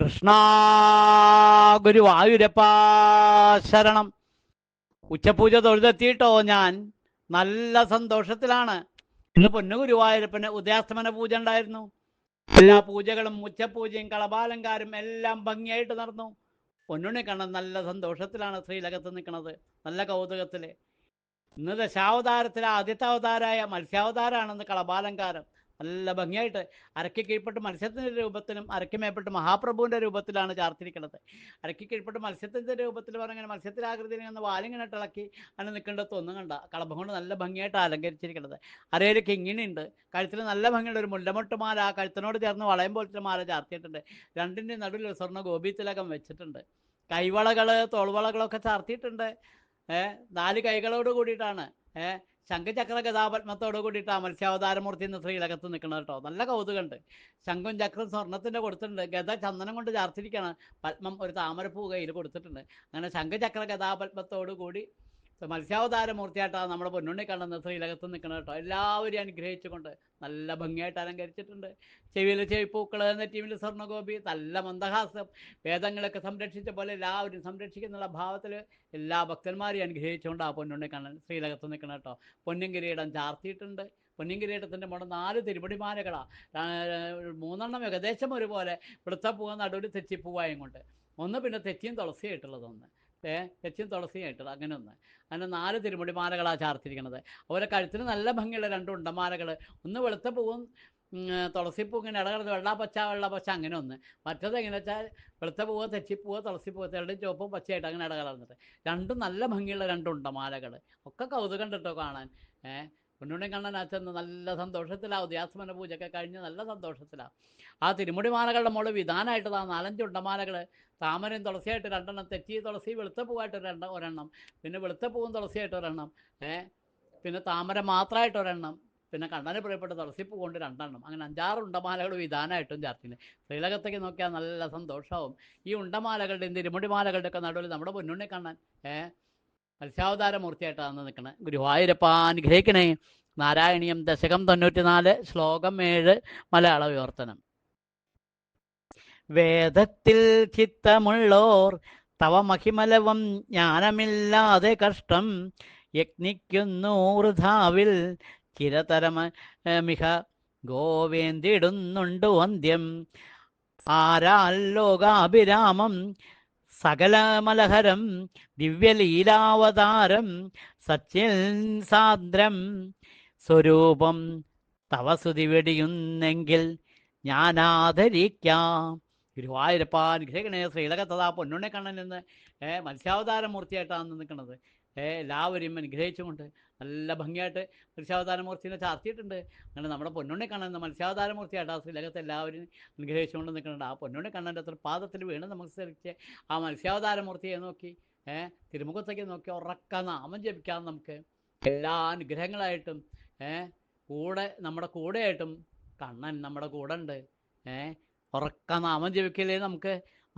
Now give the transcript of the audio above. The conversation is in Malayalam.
കൃഷ്ണ ഗുരുവായൂരപ്പാശരണം ഉച്ചപൂജ തൊഴുതെത്തിയിട്ടോ ഞാൻ. നല്ല സന്തോഷത്തിലാണ്. ഇന്ന് പൊന്നു ഗുരുവായൂരപ്പന് ഉദയാസ്തമന പൂജ ഉണ്ടായിരുന്നു. എല്ലാ പൂജകളും ഉച്ചപൂജയും കളഭാലങ്കാരും എല്ലാം ഭംഗിയായിട്ട് നടന്നു. പൊന്നുണ്ണി കണ്ണൻ നല്ല സന്തോഷത്തിലാണ് ശ്രീലകത്ത് നിൽക്കുന്നത് നല്ല കൗതുകത്തിൽ. ഇന്ന് ദശാവതാരത്തിലെ ആദ്യത്തെ അവതാരമായ മത്സ്യാവതാരാണെന്ന് കളഭാലങ്കാരം നല്ല ഭംഗിയായിട്ട് അരയ്ക്ക് കീഴ്പ്പെട്ട് മത്സ്യത്തിന്റെ രൂപത്തിലും അരയ്ക്ക് മേപ്പെട്ട് മഹാപ്രഭുവിന്റെ രൂപത്തിലാണ് ചാർത്തിരിക്കുന്നത് അരയ്ക്ക് കീഴ്പ്പെട്ട് മത്സ്യത്തിന്റെ രൂപത്തിൽ പറഞ്ഞാൽ മത്സ്യത്തിന്റെ ആകൃതിയിൽ നിന്ന് വാലിങ്ങനെ ഇളക്കി അങ്ങനെ നിൽക്കേണ്ടത് ഒന്നും കണ്ട. കളഭം കൊണ്ട് നല്ല ഭംഗിയായിട്ട് അലങ്കരിച്ചിരിക്കുന്നത് അരയിൽ കിങ്ങിണിയുണ്ട് കഴുത്തിൽ നല്ല ഭംഗിയുള്ള ഒരു മുല്ലമൊട്ടുമാല ആ കഴുത്തിനോട് ചേർന്ന് വളയം പോലത്തെ മാല ചാർത്തിയിട്ടുണ്ട്. രണ്ടിന്റെ നടുവിൽ സ്വർണ ഗോപീത്തിലകം വെച്ചിട്ടുണ്ട്. കൈവളകൾ തോൾവളകളൊക്കെ ചാർത്തിയിട്ടുണ്ട്. നാല് കൈകളോട് കൂടിയിട്ടാണ്. ഏഹ് ശംഖചക്ര ഗതാപത്മത്തോട് കൂടിയിട്ട് മത്സ്യാവതാരമൂർത്തി എന്ന ശ്രീലകത്ത് നിൽക്കുന്നത് കേട്ടോ. നല്ല കൗതുകമുണ്ട്. ശംഖും ചക്രം സ്വർണത്തിന്റെ കൊടുത്തിട്ടുണ്ട്. ഗത ചന്ദനം കൊണ്ട് ചാർത്തിരിക്കുകയാണ്. പത്മം ഒരു താമരപ്പൂ കയ്യിൽ കൊടുത്തിട്ടുണ്ട്. അങ്ങനെ ശംഖചക്ര ഗതാപത്മത്തോടു കൂടി മത്സ്യാവതാരമൂർത്തിയായിട്ടാണ് നമ്മുടെ പൊന്നുണ്ണി കണ്ടെന്ന് ശ്രീലകത്ത് നിൽക്കണം കേട്ടോ. എല്ലാവരെയും അനുഗ്രഹിച്ചുകൊണ്ട് നല്ല ഭംഗിയായിട്ട് അലങ്കരിച്ചിട്ടുണ്ട്. ചെവിയിൽ ചെവിപ്പൂക്കൾ ടീമിൽ സ്വർണഗോപി നല്ല മന്ദഹാസം വേദങ്ങളൊക്കെ സംരക്ഷിച്ച പോലെ എല്ലാവരും സംരക്ഷിക്കുന്നുള്ള ഭാവത്തിൽ എല്ലാ ഭക്തന്മാരെയും അനുഗ്രഹിച്ചുകൊണ്ട് ആ പൊന്നുണ്ണി കണ്ണൻ ശ്രീലകത്ത് നിൽക്കണം കേട്ടോ. പൊന്നും കിരീടം ചാർത്തിയിട്ടുണ്ട്. പൊന്നിങ്കിരീടത്തിന്റെ മുകളിൽ നാല് തിരുപടിമാലകളാണ് മൂന്നെണ്ണം ഏകദേശം ഒരുപോലെ വൃത്തപ്പൂവ് നടുവിൽ തെച്ചിപ്പൂവായും കൊണ്ട് ഒന്ന് പിന്നെ തെച്ചിയും തുളസിയായിട്ടുള്ളത് ഏ തുളസിയും ആയിട്ടത് അങ്ങനെ ഒന്ന്. അങ്ങനെ നാല് തിരുമുടിമാലകളാണ് ചാർത്തിരിക്കുന്നത് അവരെ കഴുത്തിന് നല്ല ഭംഗിയുള്ള രണ്ട് ഉണ്ടമാലകൾ ഒന്ന് വെളുത്ത പൂവും തുളസിപ്പൂ ഇങ്ങനെ ഇടകലർന്ന് വെള്ള പച്ച വെള്ള പച്ച അങ്ങനെ ഒന്ന്. മറ്റത് എങ്ങനെ വെച്ചാൽ വെളുത്ത പൂവ് തെച്ചിപ്പൂവ് തുളസിപ്പൂവ് തെരടും ചുവപ്പും പച്ചയായിട്ട് അങ്ങനെ ഇടകലർന്നിട്ട് രണ്ടും നല്ല ഭംഗിയുള്ള രണ്ട് ഉണ്ടമാലകൾ ഒക്കെ കൗതുകം കേട്ടോ കാണാൻ. ഏഹ് പൊന്നുണ്ണി കണ്ണൻ അച്ഛൻ നല്ല സന്തോഷത്തിലാണ് ഉദയാസ്മന പൂജയൊക്കെ കഴിഞ്ഞ് നല്ല സന്തോഷത്തിലാണ് ആ തിരുമുടി മാലകളുടെ മുകളിൽ വിധാനമായിട്ട് ആ നാലഞ്ച് ഉണ്ടമാലകൾ. താമരയും തുളസിയായിട്ട് രണ്ടെണ്ണം തെച്ചി തുളസി വെളുത്ത പൂവായിട്ട് രണ്ട് ഒരെണ്ണം. പിന്നെ വെളുത്ത പൂവും തുളസിയായിട്ട് ഒരെണ്ണം. ഏ? പിന്നെ താമര മാത്രമായിട്ട് ഒരെണ്ണം. പിന്നെ കണ്ണന് പ്രിയപ്പെട്ട തുളസിപ്പൂ കൊണ്ട് രണ്ടെണ്ണം. അങ്ങനെ അഞ്ചാറ് ഉണ്ടമാലകൾ വിധാനമായിട്ടും ചേർത്തിന് ശ്രീലകത്തേക്ക് നോക്കിയാൽ നല്ല സന്തോഷമാവും ഈ ഉണ്ടമാലകളുടെയും തിരുമുടിമാലകളുടെയൊക്കെ നടുവിൽ നമ്മുടെ പൊന്നുണ്ണി കണ്ണൻ ഏ? മത്സ്യാവതാരമൂർത്തിയായിട്ടാണ് നിൽക്കണേ ഗുരുവായൂരപ്പ അനുഗ്രഹിക്കണേ. നാരായണീയം ദശകം തൊണ്ണൂറ്റിനാല് ശ്ലോകം ഏഴ് മലയാള വിവർത്തനം. വേദത്തിൽ ചിത്തമുള്ളോർ തവ മഹിമലവം ജ്ഞാനമില്ലാതെ കഷ്ടം. യജ്ഞിക്കുന്നു വൃഥാവിൽ ചിരതരമ മിഹ മിക അന്ത്യം ആരാൽ ലോകാഭിരാമം സകലമലഹരം ദിവ്യലീലാവതാരം സച്ചിൽ സാന്ദ്രം സ്വരൂപം തവസുതി വെടിയുന്നെങ്കിൽ ഞാനാദരിക്കാം. ഗുരുവായൂരപ്പ അനുഗ്രഹിക്കണേ ശ്രീലകത്തതാ പൊന്നുണ്ണി കണ്ണൻ എന്ന് മത്സ്യാവതാര മൂർത്തിയായിട്ടാണ് നിൽക്കുന്നത്. എല്ലാവരെയും അനുഗ്രഹിച്ചുകൊണ്ട് നല്ല ഭംഗിയായിട്ട് മത്സ്യാവതാരമൂർത്തിനെ ചാർത്തിയിട്ടുണ്ട്. അങ്ങനെ നമ്മുടെ പൊന്നുണ്ണി കണ്ണൻ എന്ന മത്സ്യാവതാരമൂർത്തിയായിട്ട് ആ ശ്രീലകത്ത് എല്ലാവരും അനുഗ്രഹിച്ചുകൊണ്ട് നിൽക്കുന്നുണ്ട്. ആ പൊന്നുണ്ണി കണ്ണന്റെ അത്ര പാദത്തിൽ വീണ് നമസ്കരിച്ച് ആ മത്സ്യാവതാരമൂർത്തിയെ നോക്കി തിരുമുഖത്തേക്ക് നോക്കി ഉറക്ക നാമം ജപിക്കാം നമുക്ക്. എല്ലാ അനുഗ്രഹങ്ങളായിട്ടും കൂടെ നമ്മുടെ കൂടെയായിട്ടും കണ്ണൻ നമ്മുടെ കൂടെ ഉണ്ട് ഉറക്ക നാമം ജപിക്കലേ നമുക്ക്